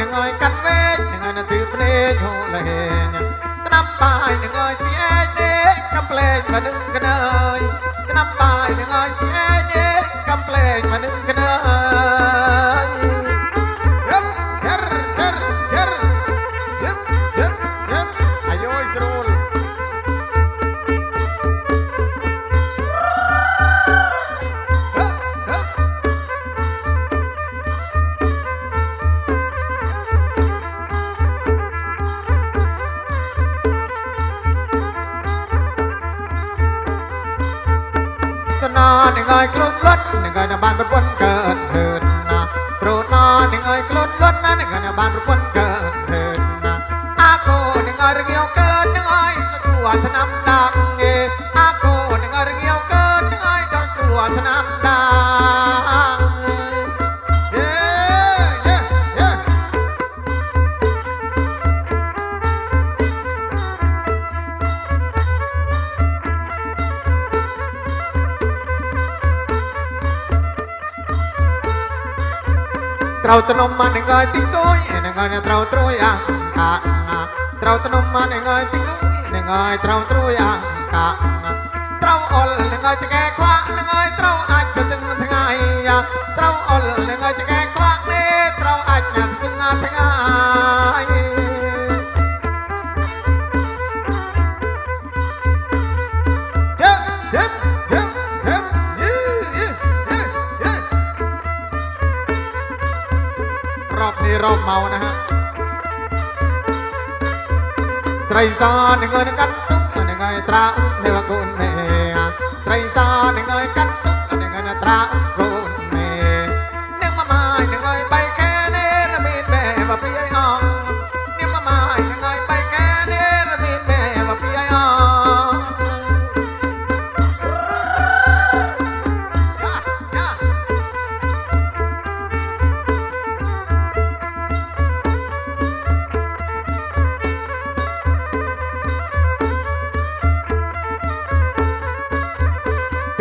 នឹងអើយកាត់វែងនឹងអើយនៅទិភ្នែកហូរលែងត្រាប់បាយនឹងអើយស្អែកទេកំប្លែងមកនឹងកណើយត្រាប់បាយនឹងអើយស្អែកទេកំប្លែងមកនឹង សណានឹងឲ្យខ្លួនលត់នឹងឲ្យនៅបានប្រពន្ធកើតហឺនណាស្រោតណានឹងឲ្យខ្លួនលត់ណានឹងឲ្យនៅបានប្រពន្ធកើតហឺនណាអាកូនឹងឲ្យរងាវកើតនឹងឲ្យគ្រួឆ្នាំដាំងេអាកូនឹងឲ្យរងាវកើតនឹងឲ្យដល់គ្រួឆ្នាំដាំយេ ត្រូវត្នំមកនឹងឲ្យទីគួយនឹងឲ្យត្រូវត្រួយអាកាត្រូវត្នំមកនឹងឲ្យទីគួយនឹងឲ្យត្រូវត្រួយអាកាត្រូវអុលនឹងឲ្យចកែខ្វាក់នឹងឲ្យត្រូវអាចស្ទឹងថ្ងៃត្រូវអុលនឹងឲ្យចកែខ្វាក់នេះត្រូវអាចស្ទឹងថ្ងៃ រอบនេះរอบเมานะฮะស្រីសានឹងអើយនឹងកាត់ទុកនឹងអើយត្រានៅកូនមេស្រីសានឹងអើយកាត់ទុកនឹងអើយត្រា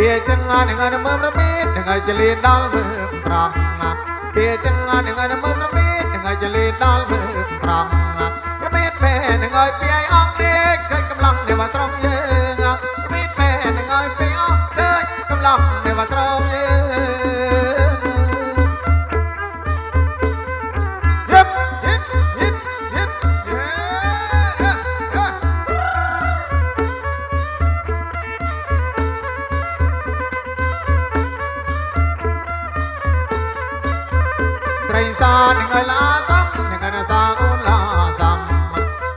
ពីចឹងនឹងឲ្យមើលរមៀតនឹងឲ្យចលីដល់មើលប្រងពីចឹងនឹងឲ្យមើលរមៀតនឹងឲ្យចលីដល់មើលប្រងរមៀតមែនឹងឲ្យពីឲ្យអងនេះឃើ ស្រីសានឹងឲ្យឡាសំនឹងឲ្យសាអូនឡាសំ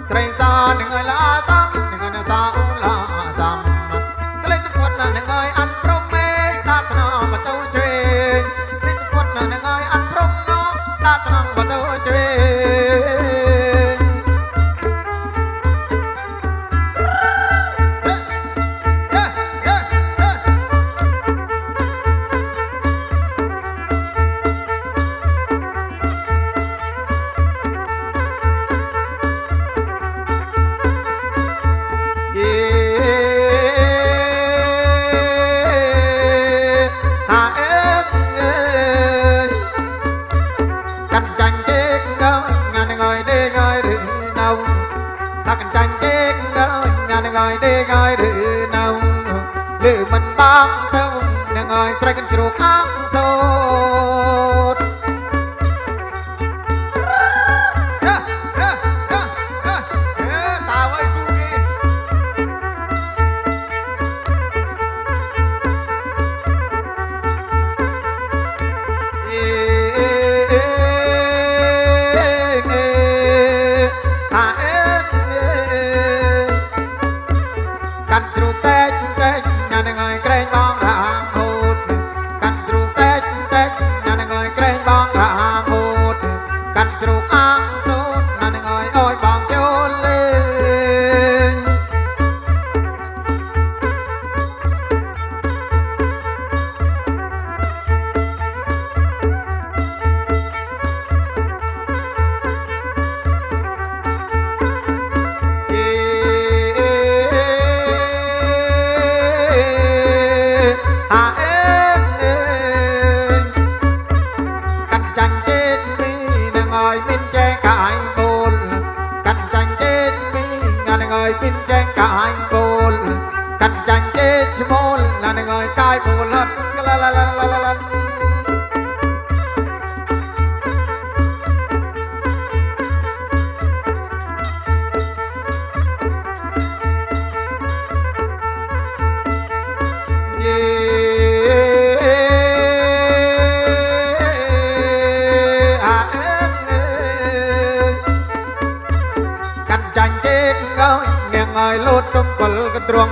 ស្រីសានឹងឲ្យឡាសំនឹងឲ្យសាអូនឡាសំក្លែងពុតនឹងឲ្យអាន់ព្រមមេដាក់ថ្នមបតូជេក្លែងពុតនឹងឲ្យអាន់ព្រមណោដាក់ថ្នមបតូជេ កហើយអ្នកនឹងហើយដេកហើយឬនៅលើមិនបងទៅនឹងហើយត្រូវគិតជ្រូកអង្គសូ ơi pin chen cả anh bồn cạnh tranh chết pin ngàn ơi pin chen cả anh bồn cạnh tranh chết môn là người cai bù lật la la la la la la canh chanh chết ngơi nghe ngơi lốt trong col cái truông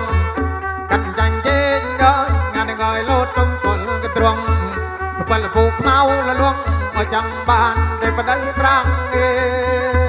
canh chanh chết ngơi nghe ngơi lốt trong col cái truông bal phụ mau là luông ở trong bàn để vào đây prang Hấp,